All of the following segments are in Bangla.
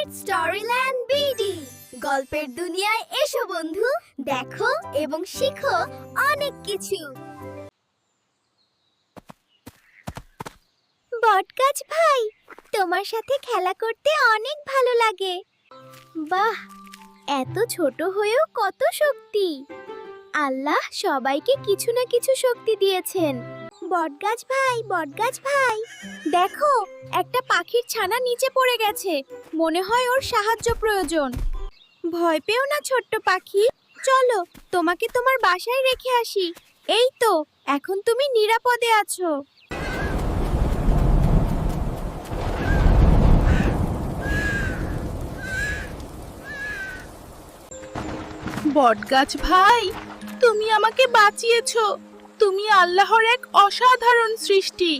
কিডস স্টোরিল্যান্ড বিডি গল্পের দুনিয়ায় এসো বন্ধু, দেখো এবং শিখো অনেক কিছু। বটগাছ ভাই, তোমার সাথে খেলা করতে অনেক ভালো লাগে। বাহ, এত ছোট হয়েও কত শক্তি। আল্লাহ সবাইকে কিছু না কিছু শক্তি দিয়েছেন। বটগাছ ভাই বটগাছ ভাই। দেখো, একটা পাখির ছানা নিচে পড়ে গেছে। মনে হয় ওর সাহায্য প্রয়োজন। ভয় পেও না, ছোট্ট পাখি। চলো, তোমাকে তোমার বাসায় রেখে আসি। এই তো, এখন তুমি নিরাপদে আছো। বটগাছ ভাই, তুমি আমাকে বাঁচিয়েছো। তুমি আল্লাহর এক অসাধারণ সৃষ্টি।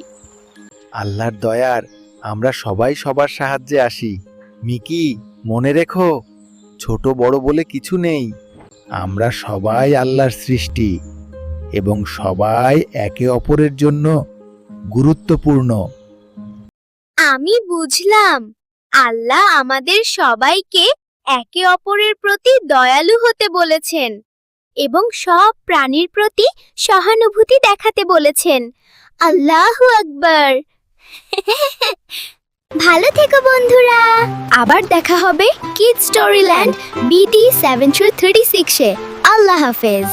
আল্লাহর দয়ার আমরা সবাই সবার সাহায্যে আসি। মিকি মনে রেখো ছোট বড় বলে কিছু নেই। আমরা সবাই আল্লাহর সৃষ্টি এবং সবাই একে অপরের জন্য গুরুত্বপূর্ণ। আমি বুঝলাম আল্লাহ আমাদের সবাইকে একে অপরের প্রতি দয়ালু হতে বলেছেন। এবং সব প্রাণীর প্রতি সহানুভূতি দেখাতে বলেছেন। আল্লাহ আকবর। ভালো থেকো বন্ধুরা। আবার দেখা হবে কিড স্টোরিল্যান্ড বিটি সেভেন থ্রি সিক্সে আল্লাহ হাফেজ।